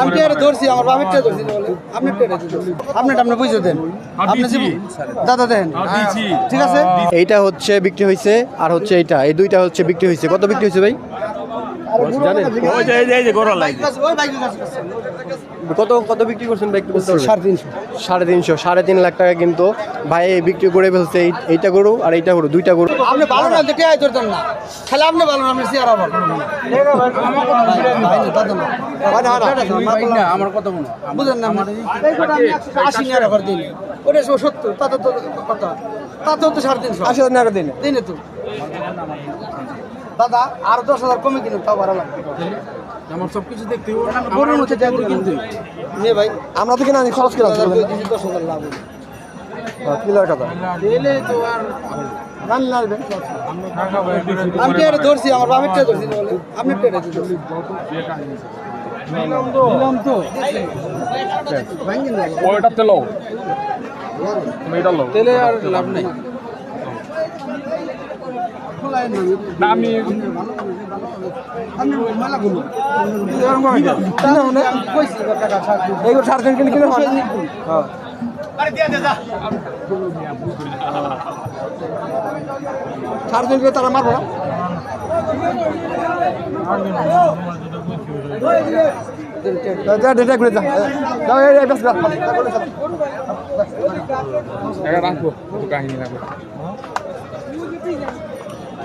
আমি টেয়ারে ধরছি আমার বাপের টেয়ারে ধরছি আপনি টেয়ারে আপনি আপনি বুঝে দেন। আপনি দাদা দেন। ঠিক আছে? এইটা হচ্ছে বিক্রি হয়েছে আর হচ্ছে এইটা। এই দুইটা হচ্ছে বিক্রি হয়েছে কত বিক্রি হয়েছে ভাই? কত কত বিক্রি করছেন ভাই বলতে সাড়ে তিনশো। সাড়ে তিনশো সাড়ে তিন লাখ টাকা কিন্তু ভাই বিক্রি করে ফেলছে এইটা গরু আর এইটা গরু দুইটা গরু। আপনি ভালো না দেখে আয় ধরতেন না। খালি আপনি ভালো না আপনি চেয়ার আবার আমার কথা বুঝেন না আশি ওটা সত্তর তাতে তো কত তাতেও তো সাড়ে তিনশো। আশি হাজার টাকা দিন। দিনে তো। দাদা আর দশ হাজার কমে কিনুন তাও ভালো লাগবে। আমার সব কিছু দেখতে গরুর মধ্যে যাই কিন্তু। নে ভাই আমরা তো কিনা খরচ হাজার দশ হাজার লাভ হবে। কিলার কথা দিলে তো আর লাগবে। আমি টেয়ারে ধরছি আমার ধরছি আপনি ধরছি। তুমি এটা লো তেলে আর লাভ নাই না আমি আপনি মেলা গুলো কইছি টাকা সাড়ে এইগুলো সাড়ে তিন কিলো কিলো সাড়ে তিন কিলো তারা মারবো না। কাহিনী রাখব।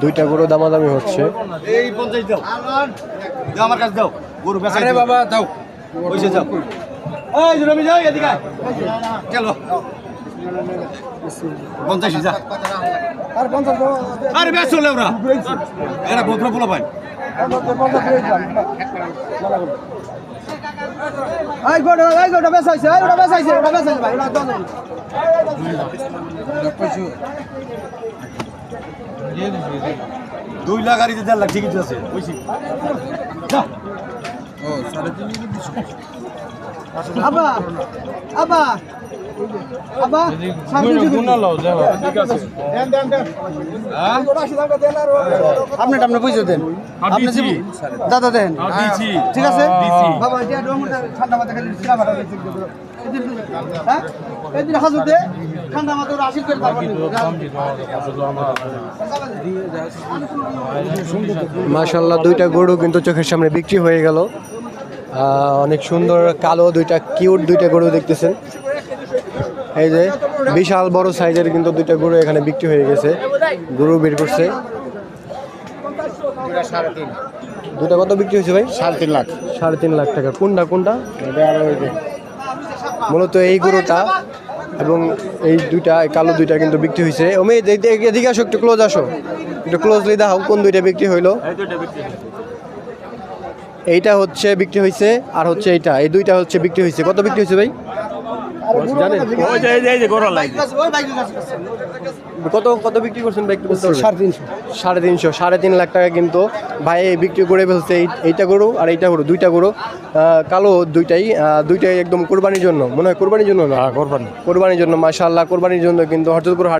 দুইটা গরু দামাদামি হচ্ছে এই পঞ্চাশ দাও দাও আমার কাছে দাও গরু বেচা আরে বাবা দাও পয়সা দাও এই রবি যাও এদিকে। চলো পঞ্চাশ যা আর পঞ্চাশ আরে বেশ চলে ওরা এরা ভদ্র পোলা পাই এই গোটা এই গোটা বেসাইছে এই গোটা বেসাইছে ওটা বেসাইছে ভাই ওটা দাও দুই লাখ যে দেড় লাখ তো আছে বুঝছি আবা আবা। আবা সামনে ঠিক আছে। আপনি আপনি বুঝে দেন। আপনি যে- দাদা দেন। ঠিক আছে? দিয়েছি। বাবা এটা ঠান্ডা মাথা খালি সিরা ভাড়া হ্যাঁ? এই দিন দে ঠান্ডা মাথা ওরা করে মাশাল্লাহ দুইটা গরু কিন্তু চোখের সামনে বিক্রি হয়ে গেল। আহ, অনেক সুন্দর কালো দুইটা কিউট দুইটা গরু দেখতেছেন। এই যে বিশাল বড় সাইজের কিন্তু দুইটা গরু এখানে বিক্রি হয়ে গেছে। গরু বের করছে। দুটা কত বিক্রি হয়েছে ভাই? সাড়ে তিন লাখ। সাড়ে তিন লাখ টাকা। কোনটা কোনটা? মূলত এই গরুটা এবং এই দুইটা কালো দুইটা কিন্তু বিক্রি হয়েছে। ওমে এদিকে আসো একটু ক্লোজ আসো। একটু ক্লোজলি দেখাও কোন দুইটা বিক্রি হইল। এইটা হচ্ছে বিক্রি হয়েছে আর হচ্ছে এইটা। এই দুইটা হচ্ছে বিক্রি হয়েছে। কত বিক্রি হয়েছে ভাই? কত কত বিক্রি করছেন? সাড়ে তিনশো। সাড়ে তিনশো সাড়ে তিন লাখ টাকা কিন্তু ভাই বিক্রি করে ফেলছে এই- এইটা গরু আর এইটা গরু দুইটা গরু। আহ, কালো দুইটাই আহ, দুইটাই একদম কোরবানির জন্য মনে হয় কোরবানির জন্য না? কোরবানি। কোরবানির জন্য মাশাআল্লাহ কোরবানির জন্য কিন্তু হরজতপুর হাট